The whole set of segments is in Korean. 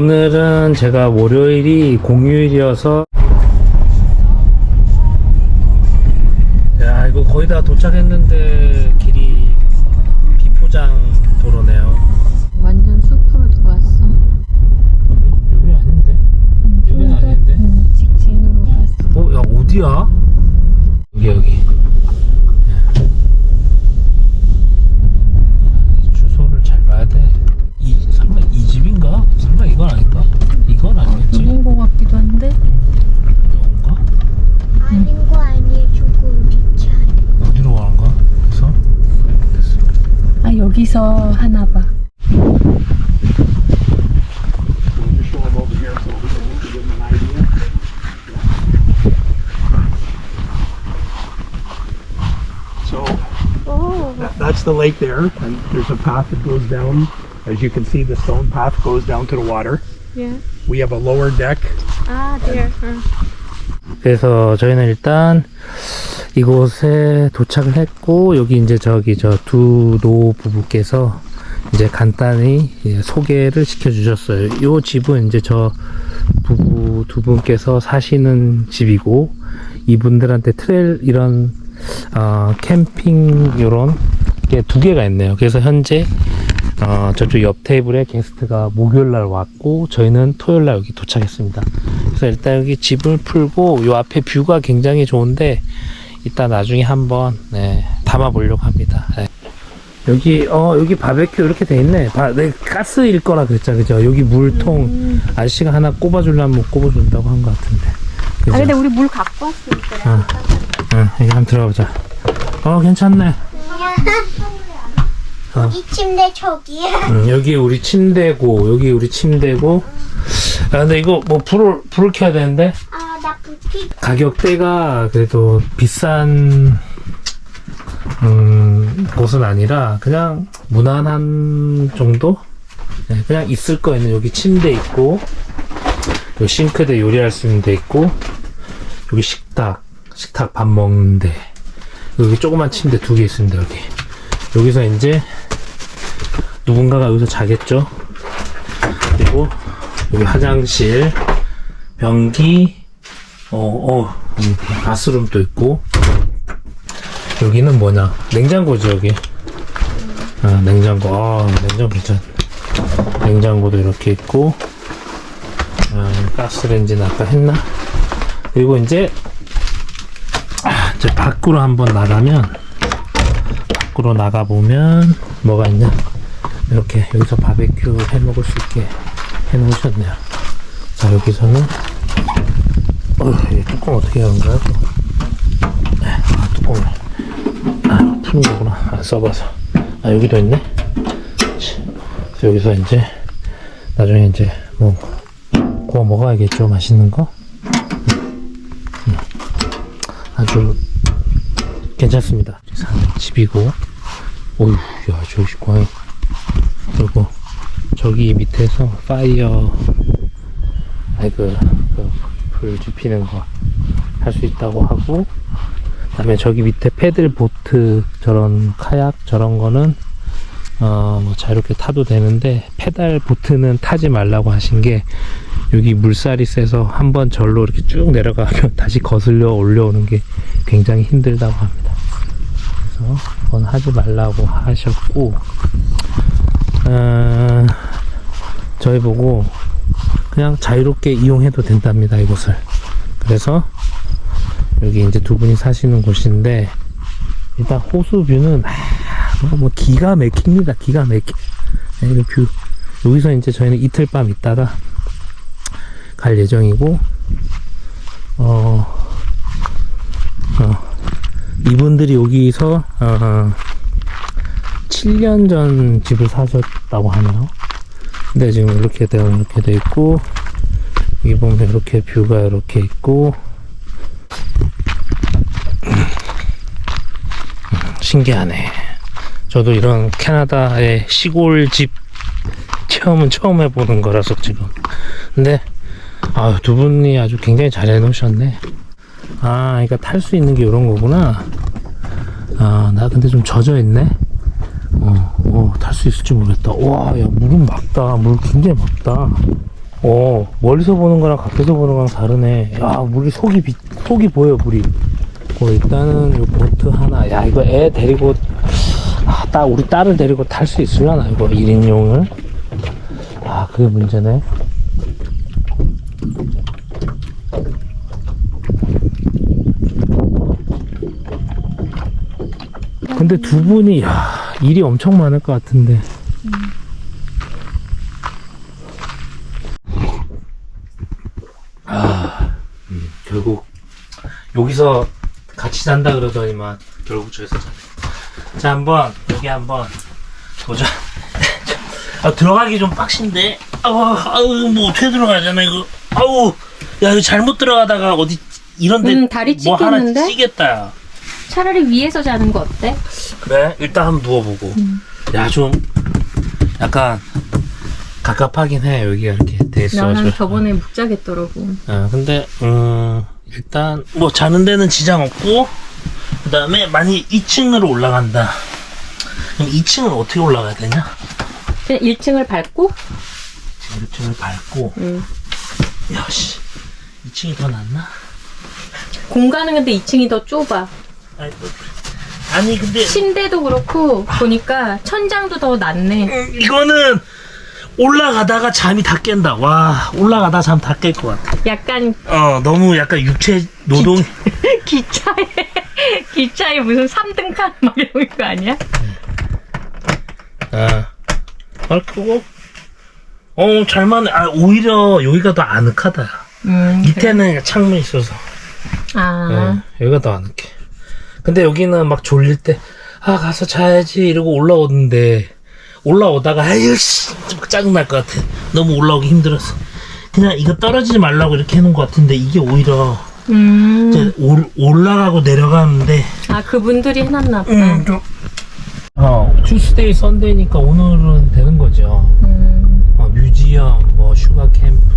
오늘은 제가 월요일이 공휴일이어서 야 이거 거의 다 도착했는데 길이 비포장 도로네요 완전 숲으로 들어왔어. 여기 아닌데? 여기는 아닌데? 응, 직진으로 갔어. 어? 야 어디야? 여기 여기 아 여기서 하나 봐. So that, that's the lake there, and there's a path that goes down. As you can see, the stone path goes down to the water. Yeah. We have a lower deck. 아, there. 응. 그래서 저희는 일단 이곳에 도착을 했고 여기 이제 저기 저 두 노 부부께서 이제 간단히 예, 소개를 시켜 주셨어요. 이 집은 이제 저 부부 두 분께서 사시는 집이고 이분들한테 트레일 이런 어, 캠핑 요런 게 두 개가 있네요. 그래서 현재 어, 저쪽 옆 테이블에 게스트가 목요일 날 왔고 저희는 토요일 날 여기 도착했습니다. 그래서 일단 여기 집을 풀고 요 앞에 뷰가 굉장히 좋은데 이따 나중에 한번 네, 담아 보려고 합니다. 네. 여기 어 여기 바베큐 이렇게 돼 있네. 바, 네, 가스일 거라 그랬잖아, 그죠? 여기 물통 아저씨가 하나 꼽아주려면 꼽아준다고 한 것 같은데. 그죠? 아 근데 우리 물 갖고 왔으니까. 응, 여기 한번 들어가보자. 어 괜찮네. 어. 이 침대 저기야 음, 여기 우리 침대고 여기 우리 침대고. 아 근데 이거 뭐 불을 불을 켜야 되는데. 불빛 가격대가 그래도 비싼 음, 곳은 아니라 그냥 무난한 정도? 네, 그냥 있을 거에는 여기 침대 있고 여기 싱크대 요리할 수 있는 데 있고 여기 식탁 식탁 밥 먹는데. 여기 조그만 침대 두 개 있습니다 여기. 여기서 이제 누군가가 여기서 자겠죠? 그리고 여기 화장실 변기 어, 어, 음, 바스룸도 있고, 여기는 뭐냐? 냉장고지, 여기. 아, 냉장고. 아, 냉장고 괜찮. 냉장고도 이렇게 있고, 아, 가스레인지는 아까 했나? 그리고 이제, 아, 이제 밖으로 한번 나가면, 밖으로 나가보면, 뭐가 있냐? 이렇게, 여기서 바베큐 해 먹을 수 있게 해 놓으셨네요. 자, 여기서는, 어, 이 뚜껑 어떻게 하는 거야? 또? 네, 아, 뚜껑을. 아, 푸는 거구나. 안 써봐서. 아, 여기도 있네? 치. 그래서 여기서 이제, 나중에 이제, 뭐, 구워 먹어야겠죠. 맛있는 거? 음. 음. 아주, 괜찮습니다. 사는 집이고, 어휴, 야, 저기 광이. 그리고, 저기 밑에서 파이어, 아이, 그, 그, 불 지피는 거 할 수 있다고 하고 그 다음에 저기 밑에 패들 보트 저런 카약 저런 거는 어 뭐 자유롭게 타도 되는데 페달 보트는 타지 말라고 하신 게 여기 물살이 세서 한번 절로 이렇게 쭉 내려가면 다시 거슬려 올려오는 게 굉장히 힘들다고 합니다. 그래서 그건 하지 말라고 하셨고 어, 저희 보고 그냥 자유롭게 이용해도 된답니다, 이곳을. 그래서 여기 이제 두 분이 사시는 곳인데 일단 호수 뷰는 아, 뭐, 뭐 기가 막힙니다. 기가 막혀. 네, 이 뷰. 여기서 이제 저희는 이틀 밤 있다가 갈 예정이고 어, 어 이분들이 여기서 어, 7년 전 집을 사셨다고 하네요. 근데 지금 이렇게 되어 이렇게 돼 있고 여기 보면 이렇게 뷰가 이렇게 있고 신기하네. 저도 이런 캐나다의 시골 집 체험은 처음 해보는 거라서 지금. 근데 아, 두 분이 아주 굉장히 잘 해놓으셨네. 아, 그러니까 탈 수 있는 게 이런 거구나. 아, 나 근데 좀 젖어 있네. 어, 어, 탈 수 있을지 모르겠다. 와, 야, 물은 맑다. 물 굉장히 맑다. 어, 멀리서 보는 거랑 가까이서 보는 거랑 다르네. 야, 물이 속이 비, 속이 보여, 물이. 어, 일단은 요 보트 하나. 야, 이거 애 데리고, 아, 딸, 우리 딸을 데리고 탈 수 있으려나, 이거 1인용을? 아, 그게 문제네. 근데 두 분이, 야, 일이 엄청 많을 것 같은데. 음, 결국 여기서 같이 잔다 그러더니만 결국 저기서 자네. 자 한번 여기 한번 보자. 아, 들어가기 좀 빡신데. 아우, 아우 뭐 어떻게 들어가잖아 이거. 아우 야 이거 잘못 들어가다가 어디 이런데 음, 다리 뭐 하나? 찌겠다. 차라리 위에서 자는 거 어때? 그래 일단 한번 누워보고. 음. 야좀 약간 갑갑하긴 해 여기가 이렇게 돼 있어. 나는 저번에 못 자겠더라고. 아, 근데, 음, 일단, 뭐, 자는 데는 지장 없고, 그 다음에, 만약 2층으로 올라간다. 그럼 2층은 어떻게 올라가야 되냐? 그냥 1층을 밟고, 1층을 밟고, 음. 야, 씨. 2층이 더 낫나? 공간은 근데 2층이 더 좁아. 아니, 또- 아니, 근데, 침대도 그렇고, 보니까 천장도 더 낮네. 음, 이거는, 올라가다가 잠이 다 깬다. 와, 올라가다 잠 다 깰 것 같아. 약간 어, 너무 약간 육체 노동, 기차에, 기차에 무슨 3등칸 막 이런 거 아니야? 아, 아, 그거, 어, 잘만, 아, 오히려 여기가 더 아늑하다. 음, 밑에는 창문 있어서 아, 예, 여기가 더 아늑해 근데 여기는 막 졸릴 때 아 가서 자야지 이러고 올라오는데 올라오다가 아유 씨 좀 짜증날 것 같아 너무 올라오기 힘들어서 그냥 이거 떨어지지 말라고 이렇게 해놓은 것 같은데 이게 오히려 음. 이제 올, 올라가고 내려가는데 아, 그분들이 해놨나 보다. 음, 좀 어, 투스데이 썬데이니까 오늘은 되는 거죠 음. 어, 뮤지엄, 뭐 슈가 캠프,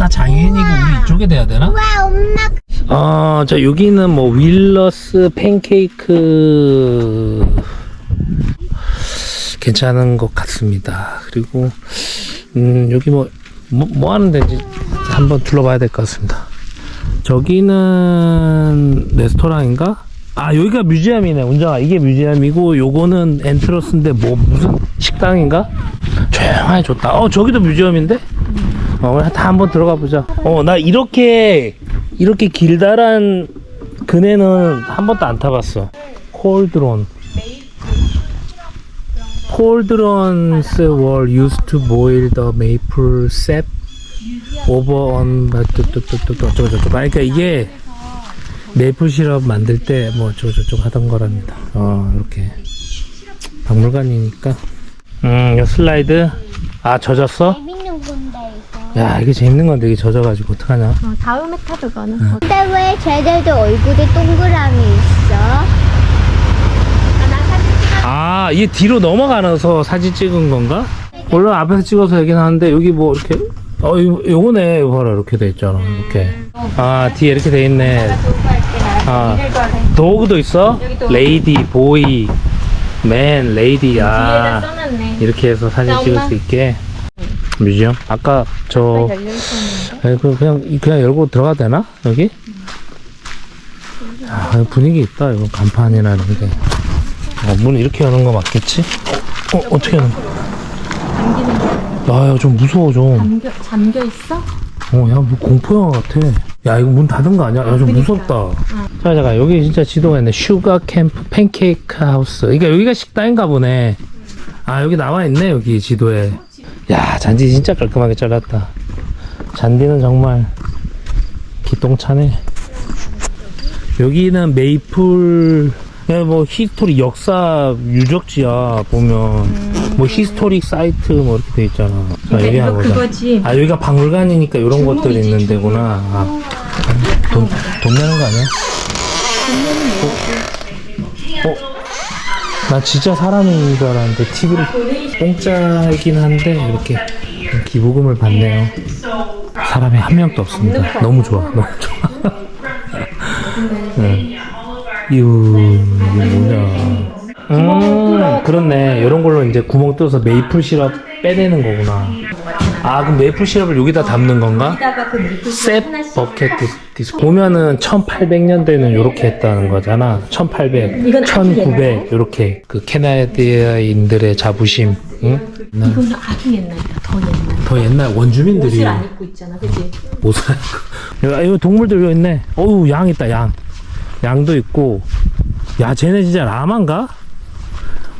다 장애인이고 우리 이쪽에 돼야 되나? 와 엄마 아, 자 여기는 뭐 윌러스 팬케이크 괜찮은 것 같습니다. 그리고 음, 여기 뭐, 뭐, 뭐 하는 데인지 한번 둘러봐야 될 것 같습니다. 저기는 레스토랑인가? 아, 여기가 뮤지엄이네, 운정아. 이게 뮤지엄이고, 요거는 엔트러스인데, 뭐, 무슨 식당인가? 조용하게 좋다. 어, 저기도 뮤지엄인데? 어, 다 한번 들어가 보자. 어, 나 이렇게, 이렇게 길다란 그네는 한 번도 안 타봤어. 콜드론. Cauldrons used to boil the maple sap over on 그러니까 이게 메이플 시럽 만들 때뭐 저쩌고 하던 거랍니다 어 이렇게 박물관이니까 음이 슬라이드 아 젖었어? 재밌는 건데 야 이게 재밌는 건데 이게 젖어가지고 어떡하냐? 어, 다음에 타도 가는. 어, 근데 왜 쟤들도 얼굴에 동그라미 있어? 아 이게 뒤로 넘어가면서 사진 찍은 건가? 물론 앞에서 찍어서 여긴 하는데 여기 뭐 이렇게 어 요, 요거네 봐라. 이렇게 돼 있잖아. 이렇게. 아 뒤에 이렇게 돼 있네. 아 도그도 있어? 레이디 보이 맨 레이디. 아. 이렇게 해서 사진 자, 찍을. 수 있게 뮤지엄 아까 저 열려 있었는데. 그 그냥 그냥 열고 들어가도 되나 여기? 아 분위기 있다 이거 간판이나 이런 게. 어, 문 이렇게 여는 거 맞겠지? 어 어떻게 여는 거? 잠기는 거. 야 야 좀 무서워 좀. 잠겨, 잠겨 있어? 어 야 뭐 공포 영화 같아. 야 이거 문 닫은 거 아니야? 야 좀 그러니까. 무섭다. 자 잠깐 여기 진짜 지도가 있네. 슈가 캠프 팬케이크 하우스. 그러니까 여기가 식당인가 보네. 아 여기 나와 있네 여기 지도에. 야 잔디 진짜 깔끔하게 잘랐다. 잔디는 정말 기똥차네. 여기는 메이플 뭐 히스토리 역사 유적지야 보면 뭐 히스토릭 사이트 뭐 이렇게 돼 있잖아. 이거 한번 보자. 그거지. 아 여기가 박물관이니까 이런 것들이 있는 데구나. 아, 돈, 돈 내는 거 아니야? 어? 어? 나 진짜 사람인 줄 알았는데 TV를 공짜이긴 한데 이렇게 기부금을 받네요. 사람이 한 명도 없습니다. 너무 좋아, 너무 좋아. 네. 이게 뭐냐? 음, 그렇네. 이런 걸로 이제 구멍 뚫어서 메이플 시럽 빼내는 거구나. 아, 그럼 메이플 시럽을 여기다 담는 건가? 셋 버켓 디스, 디스. 보면은 1800년대는 이렇게 했다는 거잖아. 1800, 이건 아주 1900 이렇게 그 캐나디아인들의 자부심. 응? 나- 이거는 아주 옛날이다. 더 옛날. 더 옛날 원주민들이 옷을 안 입고 있잖아, 그치? 옷을 안 입고. 야, 이거 동물들 여기 있네. 어우, 양 있다, 양. 양도 있고. 야, 쟤네 진짜 라마인가?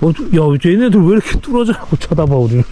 어, 야, 쟤네들 왜 이렇게 뚫어져라고 쳐다봐, 우리는.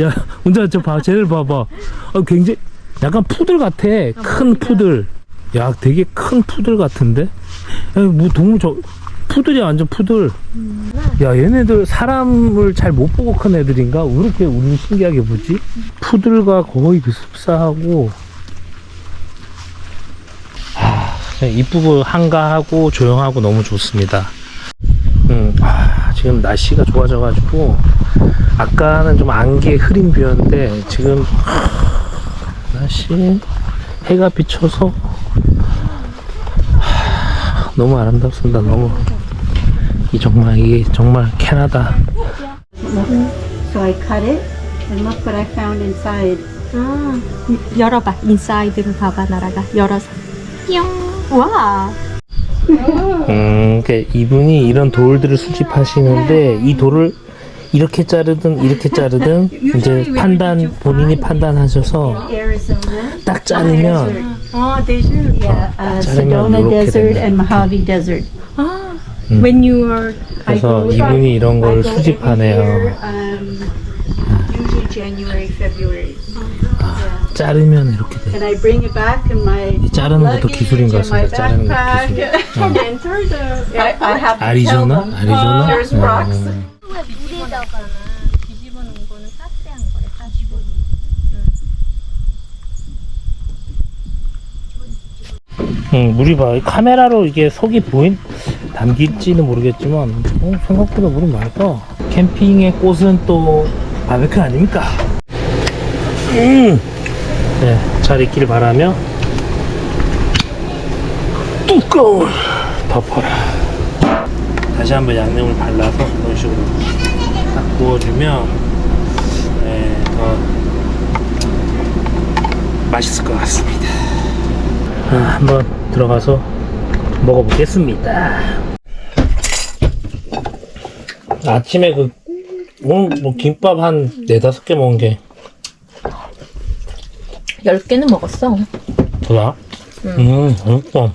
야, 혼자 저 봐, 쟤네들 봐봐. 어, 굉장히, 약간 푸들 같아. 큰 푸들. 야, 되게 큰 푸들 같은데? 야, 뭐, 동물 저, 푸들이야, 완전 푸들. 야, 얘네들 사람을 잘 못 보고 큰 애들인가? 왜 이렇게 우리는 신기하게 보지? 푸들과 거의 비슷비슷하고, 그냥 이쁘고 한가하고 조용하고 너무 좋습니다. 음, 아, 지금 날씨가 좋아져가지고 아까는 좀 안개 흐린 뷰였는데 지금 하, 날씨 해가 비쳐서 하, 너무 아름답습니다. 너무 이 정말 이게 정말 캐나다. So I cut it and look what I found inside. 아, 열어봐. 인사이드를 봐봐, 나라가. 열어서. 뿅. 와. 음, 그러니까 이분이 이런 돌들을 수집하시는데 이 돌을 이렇게 자르든 이렇게 자르든 이제 판단 본인이 판단하셔서. 딱 자르면 아. Yeah, uh, 자르면 이렇게. 아, are. 그래서 이분이 이런 걸 수집하네요. 자르면 이렇게 돼. And I bring it back in my 이 자르는 것도 기술인 것 같습니다. 자르는 것도 backpack. 기술. 어. 아리조나? 아리조나? There's rocks. 음. 뒤집어 놓은 거는 가지고. 응, 물이 봐. 카메라로 이게 속이 보인, 담길지는 모르겠지만, 어, 생각보다 물이 맑아. 캠핑의 꽃은 또 바베큐 아닙니까? 음! 네, 잘 있기를 바라며, 뚜껑을 덮어라. 다시 한번 양념을 발라서 이런 식으로 딱 구워주면, 네, 더 맛있을 것 같습니다. 아, 한번 들어가서 먹어보겠습니다. 아침에 그 오늘 뭐 김밥 한 네다섯 개 먹은 게 열 개는 먹었어. 뭐야? 음, 맛있다.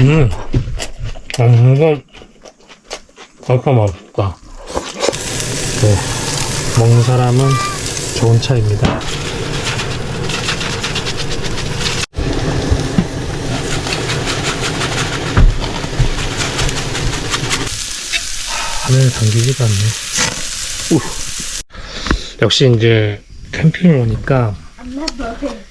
음, 아, 이거 진짜 맛있다. 네, 먹는 사람은 좋은 차입니다. 화면에 담기지가 않네. 우. 역시 이제 캠핑을 오니까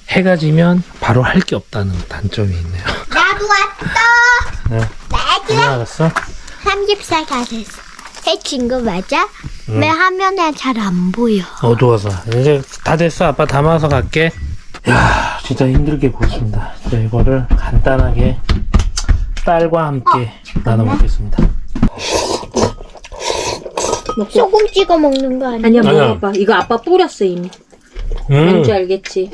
해가 지면 바로 할 게 없다는 단점이 있네요. 나도 왔어. 네. 나도 알았어? 30살 다 됐어. 해 친구 맞아? 왜 화면에 잘 안 보여? 어두워서 이제 다 됐어 아빠 담아서 갈게 야 진짜 힘들게 구웠습니다 이제 이거를 간단하게 쌀과 함께 나눠 먹겠습니다 소금 찍어 먹는 거 아니야? 아니야, 아니야. 먹어봐. 이거 아빠 뿌렸어, 이미. 음 뭔지 알겠지?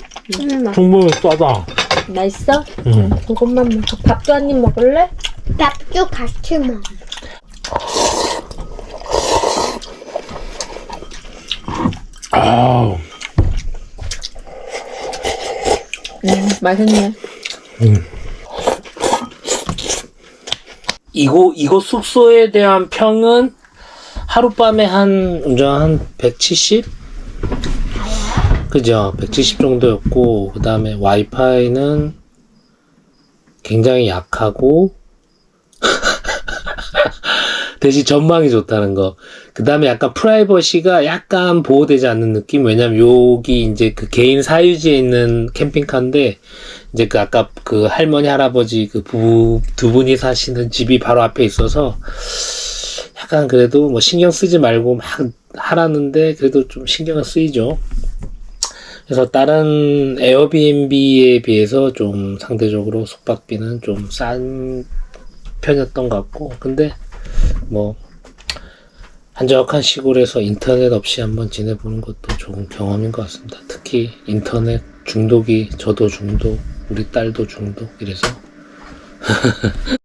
충분히 싸다 맛있어? 음. 그것만 먹어. 밥도 한 입 먹을래? 밥도 같이 먹어. 아우 음, 맛있네. 이거 이거 숙소에 대한 평은 하룻밤에 한 운전 한 170? 그죠? 170 정도였고 그 다음에 와이파이는 굉장히 약하고 대신 전망이 좋다는 거. 그 다음에 약간 프라이버시가 약간 보호되지 않는 느낌? 왜냐면 여기 이제 그 개인 사유지에 있는 캠핑카인데, 이제 그 아까 그 할머니, 할아버지 그 부부 두 분이 사시는 집이 바로 앞에 있어서, 약간 그래도 뭐 신경 쓰지 말고 막 하라는데 그래도 좀 신경은 쓰이죠. 그래서 다른 에어비앤비에 비해서 좀 상대적으로 숙박비는 좀 싼 편이었던 것 같고 근데 뭐 한적한 시골에서 인터넷 없이 한번 지내보는 것도 좋은 경험인 것 같습니다. 특히 인터넷 중독이 저도 중독, 우리 딸도 중독 이래서